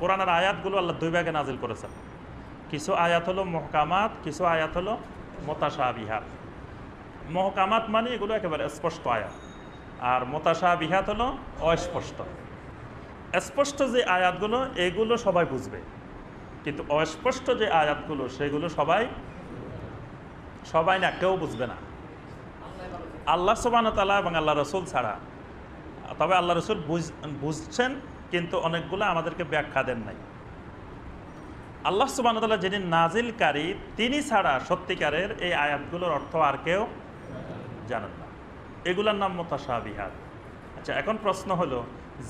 কোরআনের আয়াতগুলো আল্লাহ দুই ভাগে নাজিল করেছেন। কিছু আয়াত হলো মহকামাত, কিছু আয়াত হলো মোতাশা বিহাত মহকামাত মানে এগুলো একেবারে স্পষ্ট আয়াত। আর মোতাশা বিহাত হলো অস্পষ্ট। স্পষ্ট যে আয়াতগুলো, এগুলো সবাই বুঝবে। কিন্তু অস্পষ্ট যে আয়াতগুলো, সেগুলো সবাই সবাই না, কেউ বুঝবে না। আল্লাহ সোবান তালা এবং আল্লাহ রসুল ছাড়া। তবে আল্লাহ রসুল বুঝ- বুঝছেন কিন্তু অনেকগুলো আমাদেরকে ব্যাখ্যা দেন নাই। আল্লাহ সুবান যিনি নাজিলকারী তিনি ছাড়া সত্যিকারের এই আয়াতগুলোর অর্থ আর কেউ জানেন না। এগুলোর নাম মোতাসাবিহাত। আচ্ছা এখন প্রশ্ন হলো,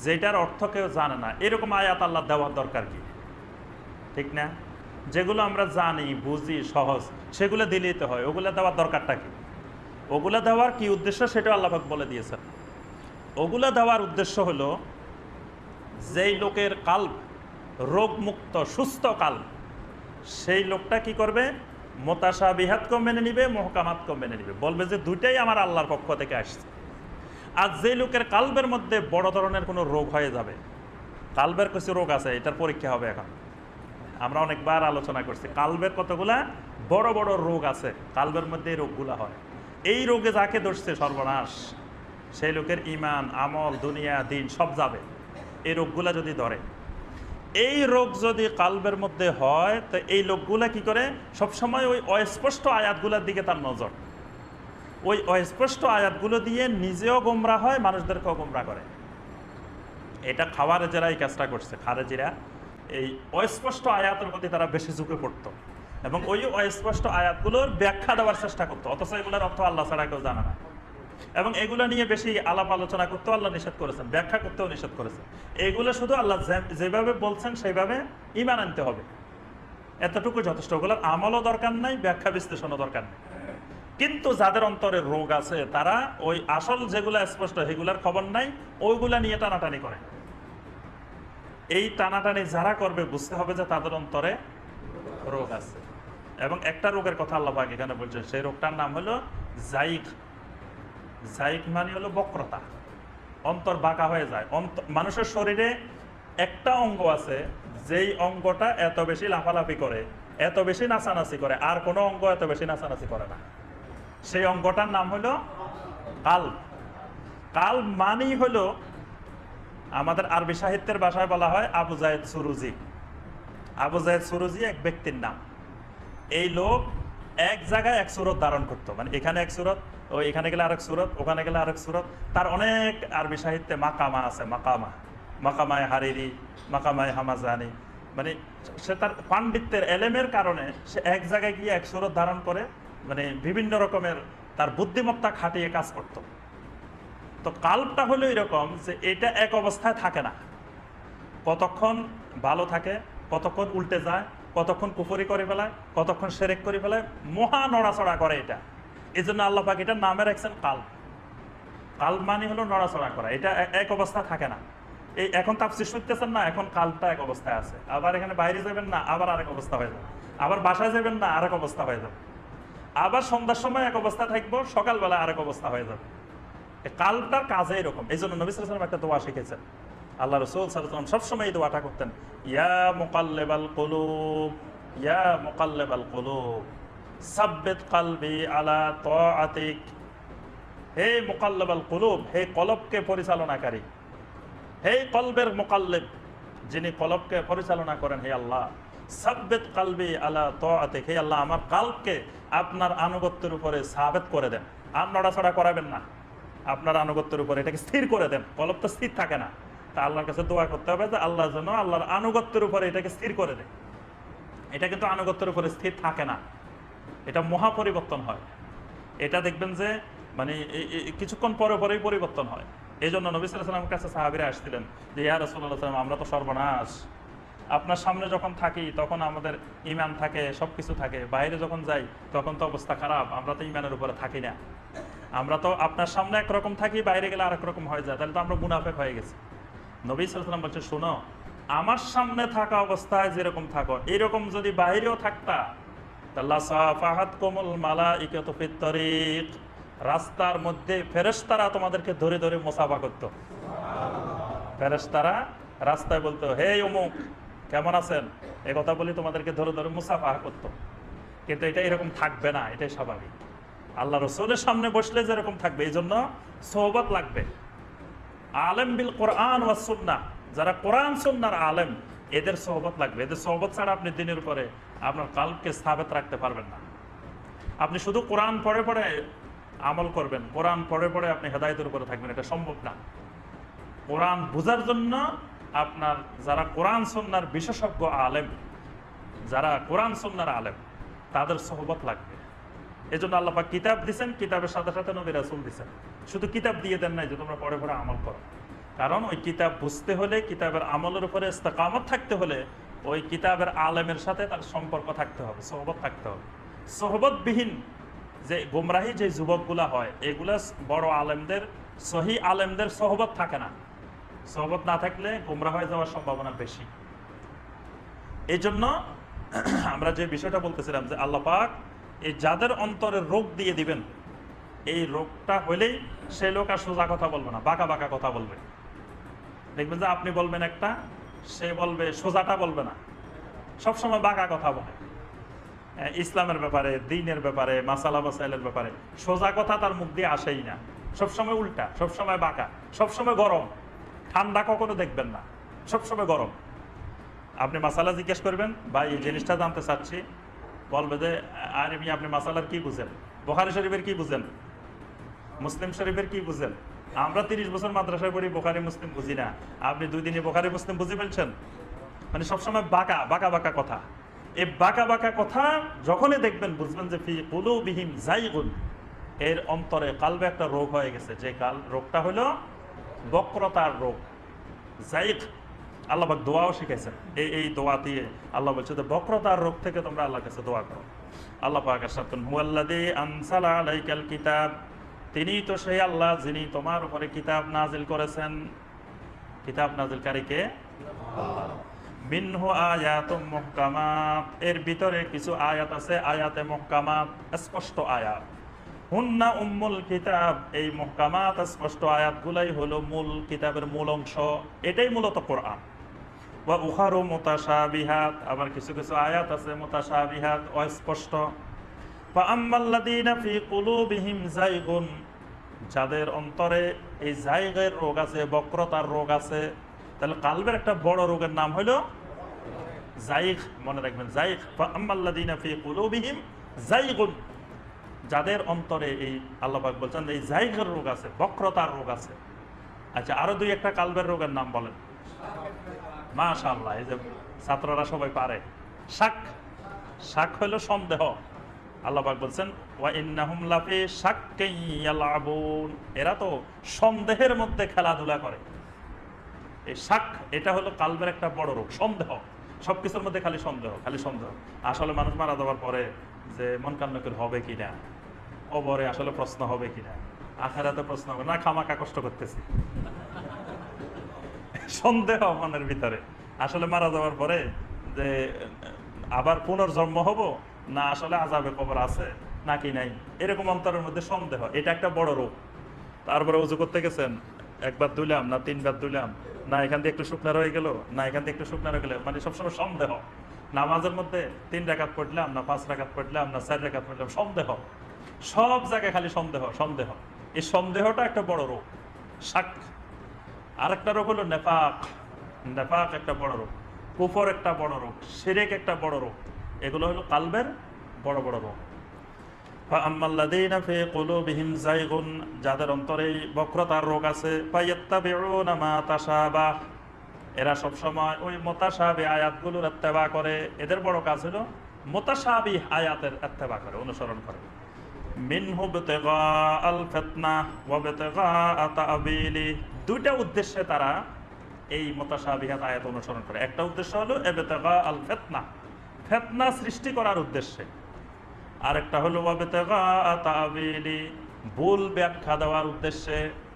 যেটার অর্থ কেউ জানে না, এরকম আয়াত আল্লাহ দেওয়ার দরকার কি? ঠিক না? যেগুলো আমরা জানি, বুঝি, সহজ, সেগুলো দিলেই তো হয়, ওগুলো দেওয়ার দরকারটা কি? ওগুলো দেওয়ার কি উদ্দেশ্য সেটা আল্লাহাক বলে দিয়েছেন। ওগুলো দেওয়ার উদ্দেশ্য হলো যেই লোকের কাল্প, রোগমুক্ত, সুস্থ কাল্প, সেই লোকটা কি করবে? মোতাসা বিহাতকেও মেনে নিবে, মহকামাতকেও মেনে নিবে। বলবে যে দুইটাই আমার আল্লাহর পক্ষ থেকে আসছে। আর যে লোকের কাল্বের মধ্যে বড় ধরনের কোনো রোগ হয়ে যাবে কাল্বের কিছু রোগ আছে, এটার পরীক্ষা হবে এখন। আমরা অনেকবার আলোচনা করছি কাল্বের কতগুলা বড় বড় রোগ আছে কাল্বের মধ্যে এই রোগগুলা হয়। এই রোগে যাকে ধরছে সর্বনাশ, সেই লোকের ইমান, আমল, দুনিয়া, দিন সব যাবে। এই রোগগুলা যদি ধরে। এই রোগ যদি কাল্বের মধ্যে হয়, তো এই লোকগুলা কি করে? সবসময় ওই অস্পষ্ট আয়াতগুলোর দিকে তার নজর। ওই অস্পষ্ট আয়াতগুলো দিয়ে নিজেও গোমরা হয়, মানুষদেরকেও গোমরা করে। এটা খাওয়ার যারা এই কাজটা করছে। খারেজিরা এই অস্পষ্ট আয়াতের প্রতি তারা বেশি ঝুঁকে পড়ত এবং ওই অস্পষ্ট আয়াতগুলোর ব্যাখ্যা দেওয়ার চেষ্টা করতো। অথচ এগুলোর অর্থ আল্লাহ ছাড়া কেউ জানা না। এবং এগুলো নিয়ে বেশি আলাপ আলোচনা করতেও আল্লাহ নিষেধ করেছেন, ব্যাখ্যা করতেও নিষেধ করেছেন। এগুলো শুধু আল্লাহ যেভাবে বলছেন সেইভাবে ইমান আনতে হবে। এতটুকু যথেষ্ট। ওগুলোর আমলও দরকার নাই, ব্যাখ্যা বিশ্লেষণও দরকার নেই। কিন্তু যাদের অন্তরে রোগ আছে, তারা ওই আসল যেগুলো স্পষ্ট, সেগুলোর খবর নাই, ওইগুলা নিয়ে টানাটানি করে। এই টানাটানি যারা করবে, বুঝতে হবে যে তাদের অন্তরে রোগ আছে। এবং একটা রোগের কথা আল্লাহ এখানে বলছেন, সেই রোগটার নাম হলো জাইক। জাইক মানে হলো বক্রতা। অন্তর বাঁকা হয়ে যায়। মানুষের শরীরে একটা অঙ্গ আছে, যেই অঙ্গটা এত বেশি লাফালাফি করে, এত বেশি নাচানাচি করে, আর কোনো অঙ্গ এত বেশি নাচানাচি করে না। সেই অঙ্গটার নাম হলো কাল। কাল মানেই হলো আমাদের আরবি সাহিত্যের ভাষায় বলা হয় আবু জায়েদ সুরুজি। আবু জায়েদ সুরুজি এক ব্যক্তির নাম। এই লোক এক জায়গায় এক সুরত ধারণ করতো। মানে এখানে এক সুরত ও, এখানে গেলে আরেক সুরত, ওখানে গেলে আরেক সুরত। তার অনেক আরবি সাহিত্যে মাকামা আছে, মাকামা। মাকামায় হারিরি, মাকামায় হামাজানি। মানে সে তার পাণ্ডিত্যের এলেমের কারণে সে এক জায়গায় গিয়ে এক সুরত ধারণ করে মানে বিভিন্ন রকমের তার বুদ্ধিমত্তা খাটিয়ে কাজ করতো। তো কাল্পটা হলো এরকম যে এটা এক অবস্থায় থাকে না। কতক্ষণ ভালো থাকে, কতক্ষণ উল্টে যায়, কতক্ষণ কুফরি করে ফেলায়, কতক্ষণ সেরেক করে ফেলায়, মহা নড়াচড়া করে এটা। এই জন্য আল্লাহ পাক এটার নামে রাখছেন কাল কাল মানে হলো নড়াচড়া করা। এটা এক অবস্থা থাকে না। এই এখন তাপসি শুনতেছেন না, এখন কালটা এক অবস্থায় আছে। আবার এখানে বাইরে যাবেন না, আবার আরেক অবস্থা হয়ে যাবে। আবার বাসায় যাবেন না, আরেক অবস্থা হয়ে যাবে। আবার সন্ধ্যার সময় এক অবস্থা থাকব, সকালবেলা আরেক অবস্থা হয়ে যাবে। কালটার কাজে এরকম। এই জন্য নবী সাল্লাম একটা দোয়া শিখেছেন। আল্লাহ রসুল সাল্লাম সবসময় এই দোয়াটা করতেন, ইয়া মোকাল্লেবাল কলুব, ইয়া মোকাল্লেবাল কলুব। সাব্বেত কালবি আলা তাআতিক। হে মোকাল্লেবাল কলুব, হে কলবকে পরিচালনাকারী, হে কলবের মোকাল্লেব, যিনি কলবকে পরিচালনা করেন, হে আল্লাহ, সাব্বেত কালবি আলা তাআতিক। হে আল্লাহ, আমার কালবকে আপনার আনুগত্যের উপরে সাবেত করে দেন। আর নড়াচড়া করাবেন না। আপনার আনুগত্যের উপরে এটাকে স্থির করে দেন। কলব তো স্থির থাকে না। তা আল্লাহর কাছে দোয়া করতে হবে যে আল্লাহ যেন আল্লাহর আনুগত্যের উপরে এটাকে স্থির করে দেয় এটা কিন্তু আনুগত্যের উপরে স্থির থাকে না। এটা মহা পরিবর্তন হয়। এটা দেখবেন যে মানে কিছুক্ষণ পরে পরেই পরিবর্তন হয়। এই জন্য নবী সাল্লামের কাছে সাহাবিরা আসছিলেন যে, ইয়া রসুল্লাহ সাল্লাম আমরা তো সর্বনাশ। আপনার সামনে যখন থাকি, তখন আমাদের ইমান থাকে সব কিছু থাকে। বাইরে যখন যাই, তখন তো অবস্থা খারাপ। আমরা তো ইমানের উপরে থাকি না। আমরা তো আপনার সামনে একরকম থাকি, বাইরে গেলে আরেক রকম হয়ে যায়। তাহলে তো আমরা মুনাফেক হয়ে গেছি। নবী সাল্লাম বলছে শোনো, আমার সামনে থাকা অবস্থায় যেরকম থাকো, এরকম যদি বাইরেও থাকতা রাস্তার মধ্যে ফেরেশতারা তোমাদেরকে ধরে ধরে মোসাফা করতো। ফেরেশতারা রাস্তায় বলতো, হে অমুক, কেমন আছেন? এ কথা বলি তোমাদেরকে ধরে ধরে মুসাফাহা করতো। কিন্তু এটা এরকম থাকবে না, এটাই স্বাভাবিক। আল্লাহ রসুলের সামনে বসলে যেরকম থাকবে এই জন্য সোহবত লাগবে। আলেম বিল কোরআন ওয়া সুন্না যারা কোরআন সুন্নার আলেম, এদের সোহবত লাগবে। এদের সোহবত ছাড়া আপনি দিনের উপরে আপনার কালকে স্থাপিত রাখতে পারবেন না। আপনি শুধু কোরআন পড়ে পড়ে আমল করবেন, কোরআন পড়ে পড়ে আপনি হেদায়তের উপরে থাকবেন, এটা সম্ভব না। কোরআন বোঝার জন্য আপনার যারা কোরআন সন্ন্যার বিশেষজ্ঞ আলেম, যারা কোরআন সন্ন্যার আলেম, তাদের সহবত লাগবে। এই জন্য আল্লাপা কিতাব দিচ্ছেন কিতাবের সাথে সাথে নবী রাসুল দিচ্ছেন শুধু কিতাব দিয়ে দেন নাই যে তোমরা পড়ে পড়ে আমল করো। কারণ ওই কিতাব বুঝতে হলে, কিতাবের আমলের উপরে ইস্তেকামত থাকতে হলে ওই কিতাবের আলেমের সাথে তার সম্পর্ক থাকতে হবে, সহবত থাকতে হবে। সহবতবিহীন যে গুমরাহী যে যুবকগুলা হয়, এগুলা বড় আলেমদের, সহি আলেমদের সহবত থাকে না। সহবত না থাকলে গুমরা হয়ে যাওয়ার সম্ভাবনা বেশি। এই জন্য আমরা যে বিষয়টা বলতেছিলাম যে আল্লাহ পাক এই যাদের অন্তরে রোগ দিয়ে দিবেন, এই রোগটা হলেই সে লোক আর সোজা কথা বলবে না, বাঁকা বাঁকা কথা বলবে। দেখবেন যে আপনি বলবেন একটা সে বলবে, সোজাটা বলবে না। সবসময় বাঁকা কথা বলে। ইসলামের ব্যাপারে, দিনের ব্যাপারে, মাসালা মাসাইলের ব্যাপারে। সোজা কথা তার মুখ দিয়ে আসেই না। সবসময় উল্টা, সবসময় বাঁকা, সবসময় গরম। ঠান্ডা কখনো দেখবেন না। সবসময় গরম। আপনি মাসালা জিজ্ঞেস করবেন বা এই জিনিসটা জানতে চাচ্ছি। বলবে যে, আর এমনি আপনি মাসালার কি বুঝেন? বোহারি শরীফের কি বুঝেন? মুসলিম শরীফের কি বুঝেন? আমরা তিরিশ বছর মাদ্রাসায় পড়ি, বোখারি, মুসলিম বুঝি না। আপনি দুই দিনে বোখারি, মুসলিম বুঝে ফেলছেন? মানে সবসময় বাঁকা বাঁকা বাঁকা কথা। এই বাঁকা বাঁকা কথা যখনই দেখবেন, বুঝবেন যে ফি কুলু বিহীন জাইগুন এর অন্তরে কালবে একটা রোগ হয়ে গেছে। যে কাল, রোগটা হলো বক্রতার রোগ। জাইক আল্লাহ পাক দোয়াও শিখাইছেন। এই এই দোয়া দিয়ে আল্লাহ বলছে যে বক্রতার রোগ থেকে তোমরা আল্লাহর কাছে দোয়া করো। আল্লাহ পাক আসাতুন হুয়াল্লাযী আনসালা আলাইকাল কিতাব। তিনি তো সেই আল্লাহ যিনি তোমার উপরে কিতাব নাজিল করেছেন। কিতাব নাজিলকারীকে মিনহু আয়াতুম মুহকামাত। এর ভিতরে কিছু আয়াত আছে, আয়াতে মুহকামাত, স্পষ্ট আয়াত। হুন্না উম্মুল কিতাব। এই মুহকামাত, স্পষ্ট আয়াতগুলাই হলো মূল কিতাবের মূল অংশ। এটাই মূলত কোরআন। ওয়া উখারু মুতাশাবিহাত। আবার কিছু কিছু আয়াত আছে মুতাশাবিহাত, অস্পষ্ট। যাদের অন্তরে এই জায়গের রোগ আছে, বক্রতার রোগ আছে, তাহলে কালবের একটা বড় রোগের নাম হলো জাইগ মনে রাখবেন জাইগ ফা কুলুবিহিম যায়গুন যাদের অন্তরে এই আল্লাহবাক বলছেন এই জায়গার রোগ আছে, বক্রতার রোগ আছে। আচ্ছা আরও দুই একটা কালবের রোগের নাম বলেন। মাশাআল্লাহ, এই যে ছাত্ররা সবাই পারে। শাক শাক হলো সন্দেহ। আল্লাহবাক বলছেন, ওয়া ইন্নাহুম লাফি শাক্কিন ইয়ালাবুন এরা তো সন্দেহের মধ্যে খেলাধুলা করে। এই শাক, এটা হলো কালবের একটা বড় রোগ, সন্দেহ। সবকিছুর মধ্যে খালি সন্দেহ খালি সন্দেহ। আসলে মানুষ মারা যাওয়ার পরে যে মন কান্নকের হবে কিনা অবরে আসলে প্রশ্ন হবে কিনা, আখেরাতে প্রশ্ন হবে, না খামাকা কষ্ট করতেছি। সন্দেহ মনের ভিতরে। আসলে মারা যাওয়ার পরে যে আবার পুনর্জন্ম হব না আসলে আজাবে কবর আছে, নাকি নাই? এরকম অন্তরের মধ্যে সন্দেহ। এটা একটা বড় রোগ। তারপরে উজু করতে গেছেন একবার দুইলাম না তিনবার দুইলাম না এখান থেকে একটু শুকনা রয়ে গেল, না এখান থেকে একটু শুকনা রয়ে গেল মানে সবসময় সন্দেহ। নামাজের মধ্যে তিন রাকাত পড়লাম, না পাঁচ রাকাত পড়লাম, না চার রাকাত পড়লাম, সন্দেহ। সব জায়গায় খালি সন্দেহ সন্দেহ। এই সন্দেহটা একটা বড় রোগ, শাক। আর একটা রোগ হলো নেপাক নেপাক একটা বড় রোগ। কুফর একটা বড় রোগ। সেরেক একটা বড় রোগ। এগুলো হলো কালবের বড় বড় রোগ আম্মাল্লাদিনা ফে কোলো বিহিম যাদের অন্তরে বক্রতার রোগ আছে বা এরা সবসময় ওই মোতাসাবি আয়াতগুলোর এত্তেবা করে। এদের বড় কাজ হলো মোতাসাবি আয়াতের এত্তেবা করে, অনুসরণ করে। মিনহু বেতেগা আল ফেতনা ও বেতেগা আতাবিলি দুইটা উদ্দেশ্যে তারা এই মোতাসাবিহাত আয়াত অনুসরণ করে। একটা উদ্দেশ্য হলো এ বেতেগা আল ফেতনা। ফিতনা সৃষ্টি করার উদ্দেশ্যে। আরেকটা হলো ভুল ব্যাখ্যা দেওয়ার উদ্দেশ্যে।